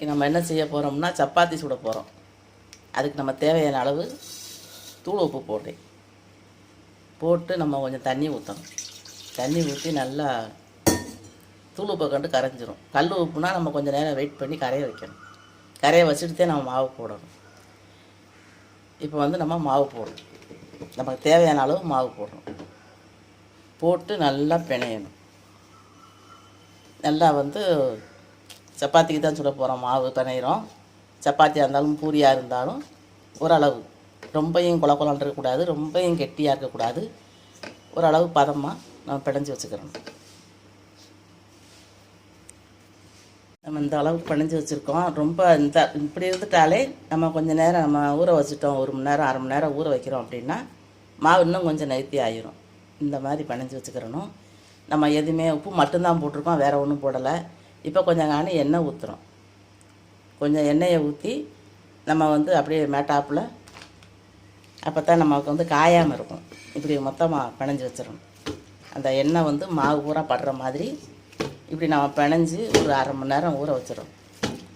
இன்றைக்கி நம்ம என்ன செய்ய போகிறோம்னா சப்பாத்தி சுட போகிறோம் அதுக்கு நம்ம தேவையான அளவு தூள் உப்பு போடுறேன் போட்டு நம்ம கொஞ்சம் தண்ணி ஊற்றணும் தண்ணி ஊற்றி நல்லா தூள் உப்பை கண்டு கரைஞ்சிரும். கல் உப்புனா நம்ம கொஞ்சம் நேரம் வெயிட் பண்ணி கரைய வைக்கணும். கரையை வச்சுட்டு நம்ம மாவு போடணும். இப்போ வந்து நம்ம மாவு போடணும். நமக்கு தேவையான அளவு மாவு போடணும். போட்டு நல்லா பிணையணும். நல்லா வந்து சப்பாத்திக்கு தான் சுட போகிறோம் மாவு பிணையிறோம். சப்பாத்தியாக இருந்தாலும் பூரியாக இருந்தாலும் ஓரளவு ரொம்பையும் குல குலம் இருக்கக்கூடாது ரொம்பையும் கெட்டியாக இருக்கக்கூடாது. ஓரளவு பதமாக நம்ம பிணைஞ்சி வச்சுக்கிறோம் நம்ம இந்த அளவுக்கு பிணைஞ்சு வச்சுருக்கோம். ரொம்ப இந்த இப்படி இருந்துட்டாலே நம்ம கொஞ்சம் நேரம் நம்ம ஊற வச்சுட்டோம். ஒரு மணி நேரம் அரை மணி நேரம் ஊற வைக்கிறோம் அப்படின்னா மாவு இன்னும் கொஞ்சம் நெருத்தி ஆயிரும். இந்த மாதிரி பிணைஞ்சு வச்சுக்கிறணும். நம்ம எதுவுமே உப்பு மட்டும்தான் போட்டிருக்கோம். வேறு ஒன்றும் போடலை. இப்போ கொஞ்சம் காணி எண்ணெய் ஊற்றுறோம் கொஞ்சம் எண்ணெயை ஊற்றி நம்ம வந்து அப்படியே மேட்டாப்பில் அப்போ தான் நமக்கு வந்து காயாமல் இருக்கும். இப்படி மொத்தமாக பிணைஞ்சு வச்சிடணும். அந்த எண்ணெய் வந்து மாவு பூரா படுற மாதிரி இப்படி நம்ம பிணைஞ்சு ஒரு அரை மணி நேரம் ஊற வச்சிடும்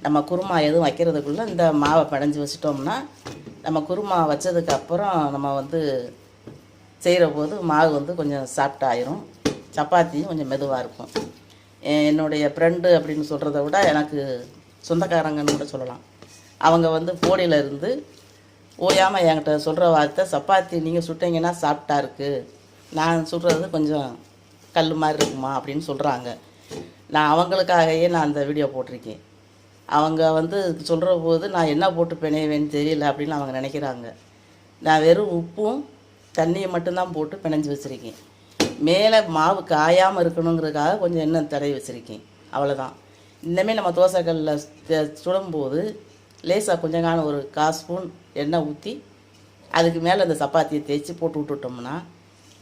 நம்ம குருமா எதுவும் வைக்கிறதுக்குள்ளே இந்த மாவை பிணைஞ்சு வச்சிட்டோம்னா நம்ம குருமா வச்சதுக்கு அப்புறம் நம்ம வந்து செய்கிற போது மாவு வந்து கொஞ்சம் சாஃப்ட் ஆயிரும். சப்பாத்தியும் கொஞ்சம் மெதுவாக இருக்கும். என்னுடைய ஃப்ரெண்டு அப்படின்னு சொல்கிறத விட எனக்கு சொந்தக்காரங்கன்னு கூட சொல்லலாம். அவங்க வந்து போடியில் இருந்து ஓயாமல் என்கிட்ட சொல்கிற வார்த்தை சப்பாத்தி நீங்கள் சுட்டிங்கன்னா சாப்பிட்டா இருக்குது நான் சுடுறது கொஞ்சம் கல் மாதிரி இருக்குமா? அப்படின்னு சொல்கிறாங்க நான் அவங்களுக்காகவே நான் அந்த வீடியோ போட்டிருக்கேன். அவங்க வந்து சொல்கிற போது நான் என்ன போட்டு பிணைவேன்னு தெரியல அப்படின்னு அவங்க நினைக்கிறாங்க. நான் வெறும் உப்பும் தண்ணியை மட்டும்தான் போட்டு பிணைஞ்சு வச்சுருக்கேன். மேலே மாவு காயாமல் இருக்கணுங்கிறதுக்காக கொஞ்சம் எண்ணெய் தடவி வச்சுருக்கேன். அவ்வளோதான் இனிமேல் நம்ம தோசைக்கல்லில் சுடும்போது லேசாக கொஞ்சம் காலம் ஒரு கால் ஸ்பூன் எண்ணெய் ஊற்றி அதுக்கு மேலே அந்த சப்பாத்தியை தேய்ச்சி போட்டு விட்டுட்டோம்னா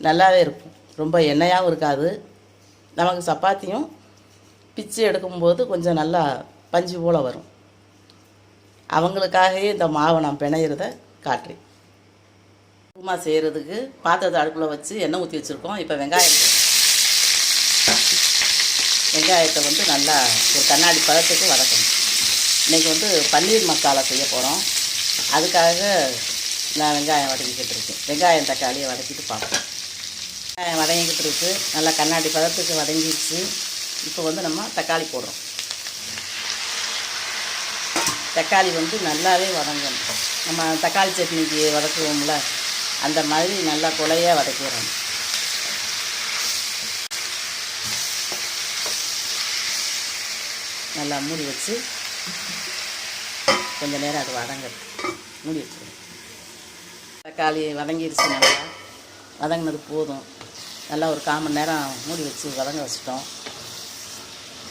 நல்லாவே இருக்கும். ரொம்ப எண்ணெயாகவும் இருக்காது. நமக்கு சப்பாத்தியும் பிச்சு எடுக்கும்போது கொஞ்சம் நல்லா பஞ்சு போல் வரும். அவங்களுக்காகவே இந்த மாவை நான் பிணையிறத காட்டுறேன். உப்புமா செய்கிறதுக்கு பாத்திரத்தை அடுப்பில் வச்சு எண்ணெய் ஊற்றி வச்சுருக்கோம். இப்போ வெங்காயம் வெங்காயத்தை வந்து நல்லா ஒரு கண்ணாடி பதத்துக்கு வதக்கணும். இன்றைக்கி வந்து பன்னீர் மசாலா செய்ய போகிறோம் அதுக்காக நான் வெங்காயம் வதக்கிக்கிட்டு இருக்கேன். வெங்காயம் தக்காளியை வதக்கிட்டு பார்ப்போம். வெங்காயம் வதங்கிக்கிட்டு இருக்கு. நல்லா கண்ணாடி பதத்துக்கு வதங்கிடுச்சு. இப்போ வந்து நம்ம தக்காளி போடுறோம். தக்காளி வந்து நல்லாவே வதங்கணும். நம்ம தக்காளி சட்னிக்கு வதக்குவோம்ல அந்த மாதிரி நல்லா குலையாக வதக்கிடுறோம் நல்லா மூடி வச்சு கொஞ்ச நேரம் அது வதங்கட்டும். மூடி வச்சுக்கணும். தக்காளி வதங்கிடுச்சு நல்லா. வதங்கினது போதும். நல்லா ஒரு கால் மணி நேரம் மூடி வச்சு வதங்க வச்சிட்டோம்.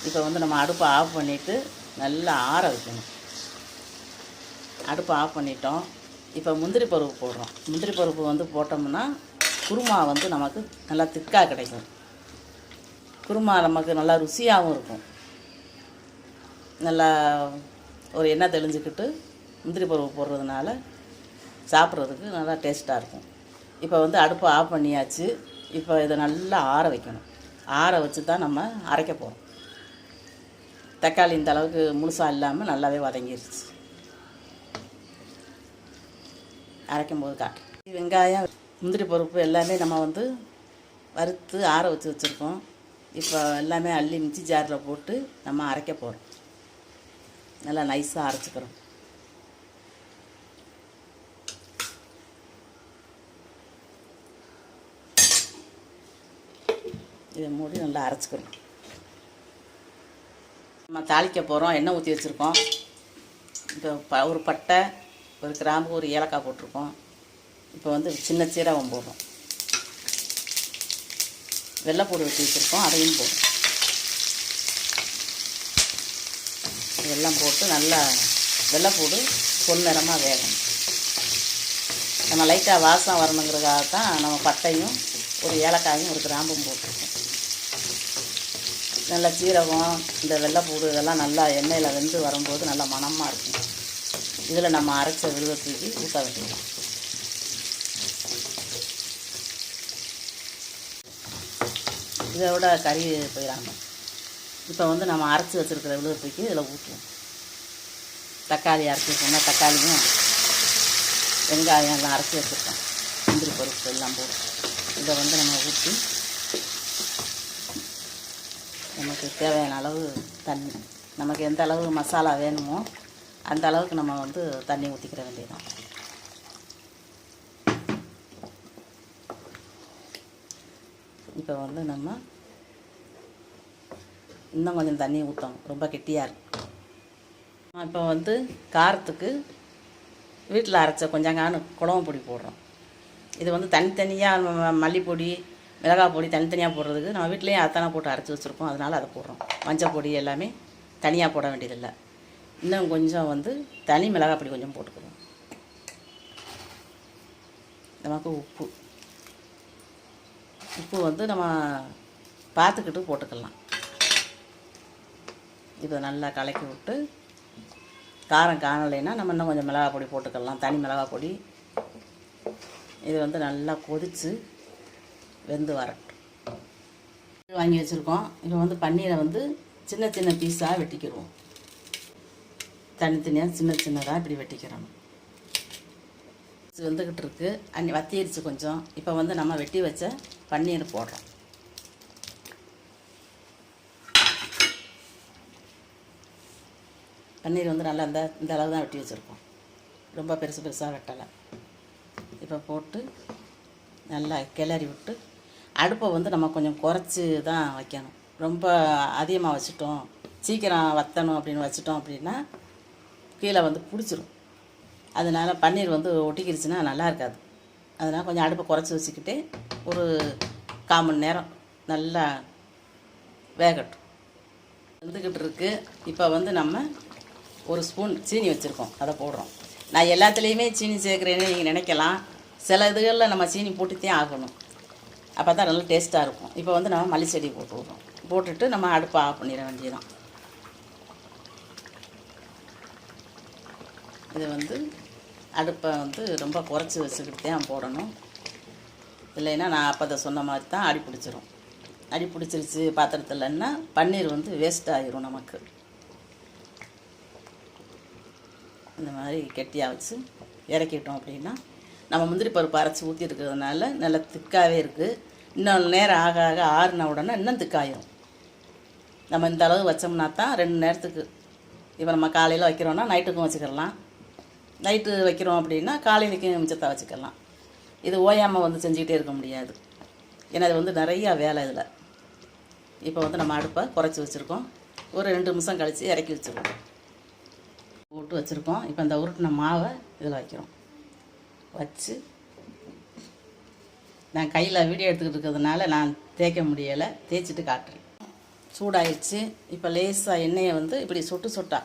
இப்போ வந்து நம்ம அடுப்பை ஆஃப் பண்ணிவிட்டு நல்லா ஆற வைக்கணும். அடுப்பை ஆஃப் பண்ணிட்டோம். இப்போ முந்திரி பருப்பு போடுறோம். முந்திரி பருப்பு வந்து போட்டோம்னா குருமா வந்து நமக்கு நல்லா திக்காக கிடைக்கும். குருமா நமக்கு நல்லா ருசியாகவும் இருக்கும். நல்லா ஒரு எண்ணெய் தெளிஞ்சுக்கிட்டு முந்திரி பருப்பு போடுறதுனால சாப்பிட்றதுக்கு நல்லா டேஸ்ட்டாக இருக்கும். இப்போ வந்து அடுப்பை ஆஃப் பண்ணியாச்சு. இப்போ இதை நல்லா ஆற வைக்கணும். ஆற வச்சு தான் நம்ம அரைக்க போகிறோம் தக்காளி இந்த அளவுக்கு முழுசாக இல்லாமல் நல்லாவே வதங்கிருச்சு. அரைக்கும் போது காட்டு வெங்காயம் முந்திரி பருப்பு எல்லாமே நம்ம வந்து வறுத்து ஆற வச்சு வச்சுருக்கோம். இப்போ எல்லாமே அள்ளி மிச்சி ஜாரில் போட்டு நம்ம அரைக்க போகிறோம் நல்லா நைஸாக அரைச்சிக்கிறோம். இதை மூடி நல்லா அரைச்சிக்கிறோம் நம்ம தாளிக்க போகிறோம் எண்ணெய் ஊற்றி வச்சுருக்கோம். இப்போ ப ஒரு பட்டை ஒரு கிராம்பு ஒரு ஏலக்காய் போட்டிருக்கோம். இப்போ வந்து சின்ன சீரகம் போடுறோம். வெள்ளைப்பூடு வெட்டி வச்சுருக்கோம் அதையும் போடுறோம். இதெல்லாம் போட்டு நல்லா வெள்ளைப்பூடு பொன்னிறமாக வேகணும். நம்ம லைட்டாக வாசம் வரணுங்கிறதுக்காக தான் நம்ம பட்டையும் ஒரு ஏலக்காயும் ஒரு கிராம்பும் போட்டிருக்கோம். நல்லா சீரகம் இந்த வெள்ளைப்பூடு இதெல்லாம் நல்லா எண்ணெயில் வெந்து வரும்போது நல்லா மணமாக இருக்கும். இதில் நம்ம அரைச்ச விழுத தூக்கி ஊற்ற வேண்டியது இதை விட கறி போயிடாங்க இப்போ வந்து நம்ம அரைச்சி வச்சுருக்கிற விழுத தூக்கி இதில் ஊற்றுவோம். தக்காளி அரைச்சி வச்சோம்னா தக்காளியும் வெங்காயம் எல்லாம் அரைச்சி வச்சுருக்கோம். முந்திரி பருப்பு எல்லாம் போட்டு. இதை வந்து நம்ம ஊற்றி நமக்கு தேவையான அளவு தண்ணி நமக்கு எந்த அளவு மசாலா வேணுமோ அந்த அளவுக்கு நம்ம வந்து தண்ணி ஊற்றிக்கிற வேண்டியதுதான். இப்போ வந்து நம்ம இன்னும் கொஞ்சம் தண்ணி ஊற்றணும் ரொம்ப கெட்டியாக இருக்கும் இப்போ வந்து காரத்துக்கு வீட்டில் அரைச்ச கொஞ்சங்கானு குழம்பு பொடி போடுறோம். இது வந்து தனித்தனியாக ம- மல்லிப்பொடி மிளகாய் பொடி தனித்தனியாக போடுறதுக்கு நம்ம வீட்லேயும் அத்தனை போட்டு அரைச்சி வச்சுருக்கோம். அதனால் அதை போடுறோம். மஞ்சள் பொடி எல்லாமே தனியாக போட வேண்டியதில்லை. இன்னும் கொஞ்சம் வந்து தனி மிளகாய் பொடி கொஞ்சம் போட்டுக்கணும். நமக்கு உப்பு. உப்பு வந்து நம்ம பார்த்துக்கிட்டு போட்டுக்கலாம். இதை நல்லா கலக்கி விட்டு காரம் காணலைன்னா நம்ம இன்னும் கொஞ்சம் மிளகாய் பொடி போட்டுக்கலாம். தனி மிளகாய் பொடி. இது வந்து நல்லா கொதித்து வெந்து வரட்டும். வாங்கி வச்சுருக்கோம். இப்போ வந்து பன்னீரை வந்து சின்ன சின்ன பீஸாக வெட்டிக்கிடுவோம். தனித்தனியாக சின்ன சின்னதாக இப்படி வெட்டிக்கிறணும் வெந்துக்கிட்டு இருக்கு. அன்னி வத்திருச்சு கொஞ்சம். இப்போ வந்து நம்ம வெட்டி வச்ச பன்னீர் போடுறோம். பன்னீர் வந்து நல்லா இந்த இந்த அளவு தான் வெட்டி வச்சுருக்கோம். ரொம்ப பெருசு பெருசாக வெட்டலை. இப்போ போட்டு நல்லா கிளறி விட்டு அடுப்பை வந்து நம்ம கொஞ்சம் குறைச்சி தான் வைக்கணும். ரொம்ப அதிகமாக வச்சுட்டோம். சீக்கிரம் வத்தணும் அப்படின்னு வச்சுட்டோம் அப்படின்னா கீழே வந்து பிடிச்சிரும். அதனால் பன்னீர் வந்து ஒட்டிக்கிருச்சுன்னா நல்லா இருக்காது. அதனால் கொஞ்சம் அடுப்பை குறைச்சி வச்சுக்கிட்டு ஒரு கால் மணி நேரம் நல்லா வேகட்டும். வந்துக்கிட்டு இருக்கு. இப்போ வந்து நம்ம ஒரு ஸ்பூன் சீனி வச்சுருக்கோம். அதை போடுறோம். நான் எல்லாத்துலேயுமே சீனி சேர்க்குறேன்னு நீங்கள் நினைக்கலாம். சில இதுகளில் நம்ம சீனி போட்டுத்தே ஆகணும். அப்போ தான் நல்லா டேஸ்ட்டாக இருக்கும். இப்போ வந்து நம்ம மல்லி செடி போட்டு விட்றோம். போட்டுட்டு நம்ம அடுப்பை ஆஃப் பண்ணிட வேண்டியதான் இது வந்து அடுப்பை வந்து ரொம்ப குறைச்சி வச்சுக்கிட்டு தான் போடணும். இல்லைன்னா நான் அப்போ அதை சொன்ன மாதிரி தான் அடி பிடிச்சிரும். அடி பிடிச்சிருச்சு பாத்திரத்துலன்னா பன்னீர் வந்து வேஸ்ட் ஆகிரும் நமக்கு. இந்த மாதிரி கெட்டியாக வச்சு இறக்கிட்டோம் அப்படின்னா நம்ம முந்திரி பருப்பு அரைச்சி ஊற்றி இருக்கிறதுனால நல்லா திக்காகவே இருக்குது இன்னும் நேரம் ஆக ஆக ஆறுன உடனே இன்னும் திக்காயிரும். நம்ம இந்த அளவு வச்சோம்னா தான் ரெண்டு நேரத்துக்கு இப்போ நம்ம காலையில் வைக்கிறோன்னா நைட்டுக்கும் வச்சுக்கலாம். நைட்டு வைக்கிறோம் அப்படின்னா காலையிலைக்கும் மிச்சத்தை வச்சுக்கலாம். இது ஓயாமல் வந்து செஞ்சுக்கிட்டே இருக்க முடியாது. ஏன்னா அது வந்து நிறையா வேலை இதில். இப்போ வந்து நம்ம அடுப்பை குறைச்சி வச்சுருக்கோம். ஒரு ரெண்டு நிமிஷம் கழித்து இறக்கி வச்சுருக்கோம். போட்டு வச்சுருக்கோம். இப்போ இந்த உருட்டின மாவை இதில் வைக்கிறோம். வச்சு நான் கையில் வீடியோ எடுத்துக்கிட்டு இருக்கிறதுனால நான் தேய்க்க முடியலை. தேய்ச்சிட்டு காட்டுறேன். சூடாயிடுச்சு. இப்போ லேசாக எண்ணெயை வந்து இப்படி சொட்டு சொட்டா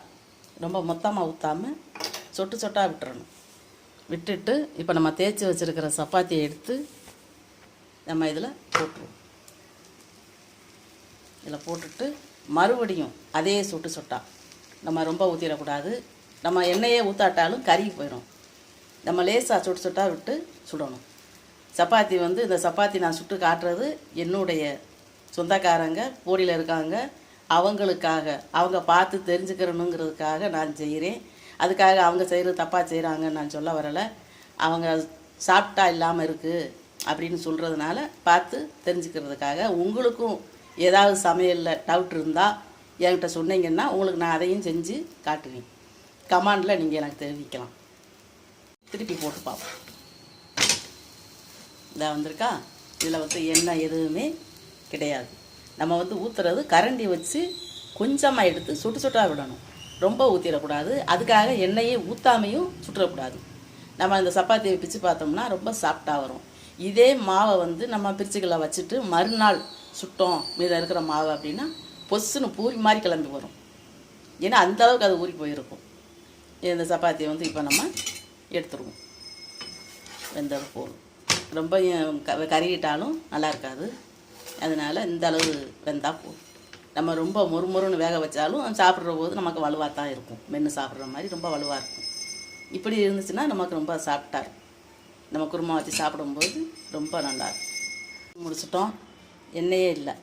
ரொம்ப மொத்தமாக ஊற்றாமல் சொட்டு சொட்டாக விட்டுறணும். விட்டுட்டு இப்போ நம்ம தேய்ச்சி வச்சுருக்கிற சப்பாத்தியை எடுத்து நம்ம இதில் போட்டுருவோம். இதில் போட்டுட்டு மறுபடியும் அதே சொட்டு சொட்டா. நம்ம ரொம்ப ஊற்றிடக்கூடாது நம்ம எண்ணெயே ஊற்றாட்டாலும் கருகி போயிடும் நம்ம லேசாக சுட்டு சுட்டாக விட்டு சுடணும். சப்பாத்தி வந்து இந்த சப்பாத்தி நான் சுட்டு காட்டுறது என்னுடைய சொந்தக்காரங்க போடியில் இருக்காங்க அவங்களுக்காக அவங்க பார்த்து தெரிஞ்சுக்கிறணுங்கிறதுக்காக நான் செய்கிறேன் அதுக்காக அவங்க செய்கிறது தப்பாக செய்கிறாங்கன்னு நான் சொல்ல வரலை. அவங்க சாப்பிட்டா இல்லாமல் இருக்குது அப்படின்னு சொல்கிறதுனால பார்த்து தெரிஞ்சுக்கிறதுக்காக உங்களுக்கும் ஏதாவது சமையலில் டவுட் இருந்தால் என்கிட்ட சொன்னீங்கன்னா உங்களுக்கு நான் அதையும் செஞ்சு காட்டுவேன். கமாண்டில் நீங்கள் எனக்கு தெரிவிக்கலாம். திருப்பி போட்டு பார்ப்போம். இதாக வந்திருக்கா? இதில் வந்து எண்ணெய் எதுவுமே கிடையாது. நம்ம வந்து ஊற்றுறது கரண்டி வச்சு கொஞ்சமாக எடுத்து சுட்டு சுட்டாக விடணும். ரொம்ப ஊற்றிடக்கூடாது அதுக்காக எண்ணெயை ஊற்றாமையும் சுட்டுறக்கூடாது நம்ம இந்த சப்பாத்தியை பிச்சு பார்த்தோம்னா ரொம்ப சாஃப்டாக வரும். இதே மாவை வந்து நம்ம பிரிச்சுக்களை வச்சுட்டு மறுநாள் சுட்டோம் மீதம் இருக்கிற மாவு அப்படின்னா பொசுன்னு பூரி மாதிரி கிளம்பி வரும். ஏன்னா அந்த அளவுக்கு அது ஊறி போயிருக்கும். இந்த சப்பாத்தியை வந்து இப்போ நம்ம எடுத்துருவோம். வெந்தது போதும். ரொம்ப க- கருகிட்டாலும் நல்லா இருக்காது. அதனால் இந்த அளவு வெந்தால் போதும். நம்ம ரொம்ப மொறுமொறுன்னு வேக வச்சாலும் சாப்பிட்ற போது நமக்கு வலுவாக தான் இருக்கும். மென்று சாப்பிட்ற மாதிரி ரொம்ப வலுவாக இருக்கும். இப்படி இருந்துச்சுன்னா நமக்கு ரொம்ப சாப்பிட்டா இருக்கும். நம்ம குருமா வச்சு சாப்பிடும்போது ரொம்ப நல்லா இருக்கும். முடிச்சிட்டோம். எண்ணெயே இல்லை.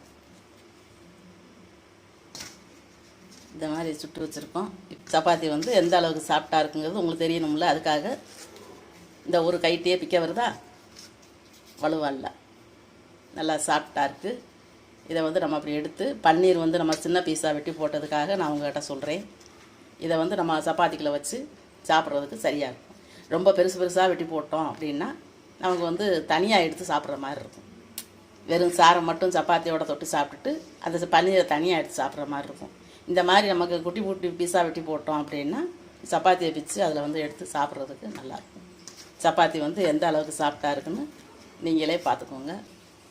இந்த மாதிரி சுட்டு வச்சுருக்கோம். சப்பாத்தி வந்து எந்த அளவுக்கு சாப்பிட்டா இருக்குங்கிறது உங்களுக்கு தெரியணும்ல. அதுக்காக இந்த ஒரு கைட்டியே பிக்க வருதா? வலுவாக இல்லை. நல்லா சாப்பிட்டா இருக்குது இதை வந்து நம்ம அப்படி எடுத்து பன்னீர் வந்து நம்ம சின்ன பீஸாக வெட்டி போட்டதுக்காக நான் உங்கள்கிட்ட சொல்கிறேன் இதை வந்து நம்ம சப்பாத்திக்குள்ளே வச்சு சாப்பிட்றதுக்கு சரியாக இருக்கும். ரொம்ப பெருசு பெருசாக வெட்டி போட்டோம் அப்படின்னா நமக்கு வந்து தனியாக எடுத்து சாப்பிட்ற மாதிரி இருக்கும். வெறும் சாரம் மட்டும் சப்பாத்தியோட தொட்டு சாப்பிட்டுட்டு அந்த பன்னீரை தனியாக எடுத்து சாப்பிட்ற மாதிரி இருக்கும். இந்த மாதிரி நமக்கு குட்டி குட்டி பீஸா வெட்டி போட்டோம் அப்படின்னா சப்பாத்தியை பிச்சு அதில் வந்து எடுத்து சாப்பிட்றதுக்கு நல்லாயிருக்கும் சப்பாத்தி வந்து எந்த அளவுக்கு சாப்பிட்டா இருக்குன்னு நீங்களே பார்த்துக்கோங்க.